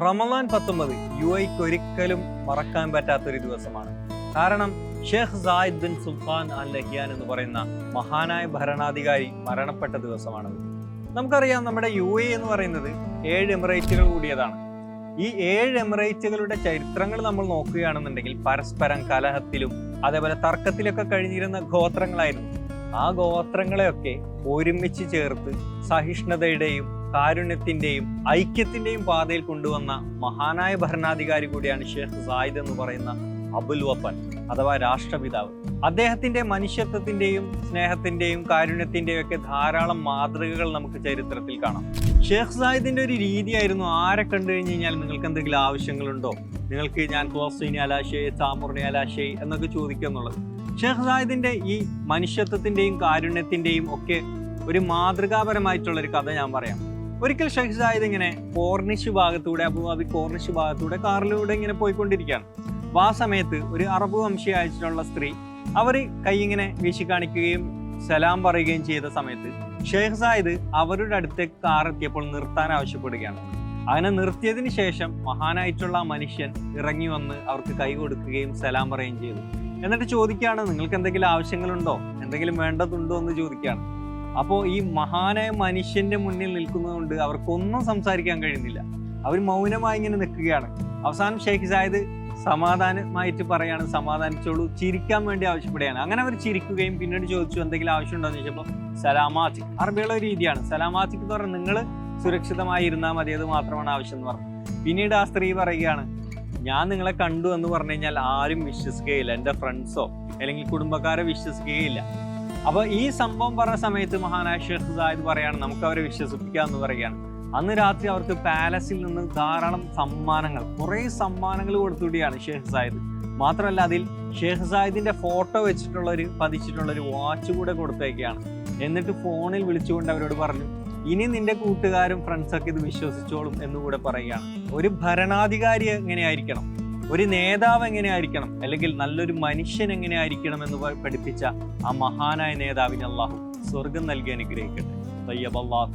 റമദാൻ പത്തൊമ്പത് യു ഐക്ക് ഒരിക്കലും മറക്കാൻ പറ്റാത്തൊരു ദിവസമാണ്. കാരണം Sheikh Zayed bin Sultan Al Nahyan എന്ന് പറയുന്ന മഹാനായ ഭരണാധികാരി മരണപ്പെട്ട ദിവസമാണത്. നമുക്കറിയാം നമ്മുടെ യു എ എന്ന് പറയുന്നത് ഏഴ് എമിറേറ്റുകൾ കൂടിയതാണ്. ഈ ഏഴ് എമിറേറ്റുകളുടെ ചരിത്രങ്ങൾ നമ്മൾ നോക്കുകയാണെന്നുണ്ടെങ്കിൽ പരസ്പരം കലഹത്തിലും അതേപോലെ തർക്കത്തിലൊക്കെ കഴിഞ്ഞിരുന്ന ഗോത്രങ്ങളായിരുന്നു. ആ ഗോത്രങ്ങളെയൊക്കെ ഒരുമിച്ച് ചേർത്ത് സഹിഷ്ണുതയുടെയും കാരുണ്യത്തിന്റെയും ഐക്യത്തിന്റെയും പാതയിൽ കൊണ്ടുവന്ന മഹാനായ ഭരണാധികാരി കൂടിയാണ് ഷേഖ് സായിദ് എന്ന് പറയുന്ന അബുൽ വപ്പൻ അഥവാ രാഷ്ട്രപിതാവ്. അദ്ദേഹത്തിന്റെ മനുഷ്യത്വത്തിന്റെയും സ്നേഹത്തിന്റെയും കാരുണ്യത്തിന്റെയും ഒക്കെ ധാരാളം മാതൃകകൾ നമുക്ക് ചരിത്രത്തിൽ കാണാം. ഷേഖ് സായിദിന്റെ ഒരു രീതിയായിരുന്നു ആരെ കണ്ടു കഴിഞ്ഞ് കഴിഞ്ഞാൽ നിങ്ങൾക്ക് എന്തെങ്കിലും ആവശ്യങ്ങളുണ്ടോ? നിങ്ങൾക്ക് ഞാൻ ക്ലോസ്റ്റിനി അലാശേ ചാമുറിനി അലാശേ എന്നൊക്കെ ചോദിക്കുക എന്നുള്ളത്. ഷേഖ് സായിദിന്റെ ഈ മനുഷ്യത്വത്തിന്റെയും കാരുണ്യത്തിന്റെയും ഒക്കെ ഒരു മാതൃകാപരമായിട്ടുള്ള ഒരു കഥ ഞാൻ പറയാം. ഒരിക്കൽ ഷഹിസായത് ഇങ്ങനെ കോർണിഷ് ഭാഗത്തൂടെ അബുദാബി കോർണിഷ് ഭാഗത്തൂടെ കാറിലൂടെ ഇങ്ങനെ പോയിക്കൊണ്ടിരിക്കുകയാണ്. അപ്പൊ ആ സമയത്ത് ഒരു അറബ് വംശീയമായിട്ടുള്ള സ്ത്രീ അവർ കൈ ഇങ്ങനെ വീശി കാണിക്കുകയും സലാം പറയുകയും ചെയ്ത സമയത്ത് ഷെയ്ഖ് സായിദ് അവരുടെ അടുത്തേക്ക് കാർ എത്തിയപ്പോൾ നിർത്താൻ ആവശ്യപ്പെടുകയാണ്. അങ്ങനെ നിർത്തിയതിന് ശേഷം മഹാനായിട്ടുള്ള മനുഷ്യൻ ഇറങ്ങി വന്ന് അവർക്ക് കൈ കൊടുക്കുകയും സലാം പറയുകയും ചെയ്തു. എന്നിട്ട് ചോദിക്കുകയാണ് നിങ്ങൾക്ക് എന്തെങ്കിലും ആവശ്യങ്ങളുണ്ടോ? എന്തെങ്കിലും വേണ്ടതുണ്ടോ? എന്ന് ചോദിക്കുകയാണ്. അപ്പോൾ ഈ മഹാനായ മനുഷ്യന്റെ മുന്നിൽ നിൽക്കുന്നതുകൊണ്ട് അവർക്കൊന്നും സംസാരിക്കാൻ കഴിയുന്നില്ല. അവർ മൗനമായി ഇങ്ങനെ നിൽക്കുകയാണ്. അവസാനം ഷെയ്ഖ് സായിദ് സമാധാനമായിട്ട് പറയാണ് സമാധാനിച്ചോളൂ ചിരിക്കാൻ വേണ്ടി ആവശ്യപ്പെടുകയാണ്. അങ്ങനെ അവർ ചിരിക്കുകയും പിന്നീട് ചോദിച്ചു എന്തെങ്കിലും ആവശ്യമുണ്ടോ എന്ന് ചോദിച്ചപ്പോൾ സലാമാത്തിക്. അറബിയുള്ള ഒരു രീതിയാണ്. സലാമാത്തിക് എന്ന് പറഞ്ഞാൽ നിങ്ങൾ സുരക്ഷിതമായി ഇരുന്നാൽ മതി അത് മാത്രമാണ് ആവശ്യം എന്ന് പറഞ്ഞു. പിന്നീട് ആ സ്ത്രീ പറയുകയാണ് ഞാൻ നിങ്ങളെ കണ്ടു എന്ന് പറഞ്ഞു കഴിഞ്ഞാൽ ആരും വിശ്വസിക്കുകയില്ല. എന്റെ ഫ്രണ്ട്സോ അല്ലെങ്കിൽ കുടുംബക്കാരെ വിശ്വസിക്കുകയില്ല. അപ്പൊ ഈ സംഭവം പറഞ്ഞ സമയത്ത് മഹാനായ ഷെയ്ഖ് സായിദ് പറയാണ് നമുക്ക് അവരെ വിശ്വസിപ്പിക്കാം എന്ന് പറയുകയാണ്. അന്ന് രാത്രി അവർക്ക് പാലസിൽ നിന്ന് ധാരാളം സമ്മാനങ്ങൾ കുറെ സമ്മാനങ്ങൾ കൊടുത്തുകൂടിയാണ് ഷെയ്ഖ് സായിദ്. മാത്രമല്ല അതിൽ ഷെയ്ഖ് സായിദിന്റെ ഫോട്ടോ വെച്ചിട്ടുള്ള ഒരു പതിച്ചിട്ടുള്ള ഒരു വാച്ച് കൂടെ കൊടുത്തേക്കാണ്. എന്നിട്ട് ഫോണിൽ വിളിച്ചുകൊണ്ട് അവരോട് പറഞ്ഞു ഇനി നിന്റെ കൂട്ടുകാരും ഫ്രണ്ട്സൊക്കെ ഇത് വിശ്വസിച്ചോളും എന്നുകൂടെ പറയുകയാണ്. ഒരു ഭരണാധികാരി എങ്ങനെയായിരിക്കണം? ഒരു നേതാവ് എങ്ങനെ ആയിരിക്കണം അല്ലെങ്കിൽ നല്ലൊരു മനുഷ്യൻ എങ്ങനെ ആയിരിക്കണം എന്ന് പഠിപ്പിച്ച ആ മഹാനായ നേതാവിന് അള്ളാഹു സ്വർഗം നൽകി അനുഗ്രഹിക്കട്ടെ. തയ്യബ് അള്ളാഹ്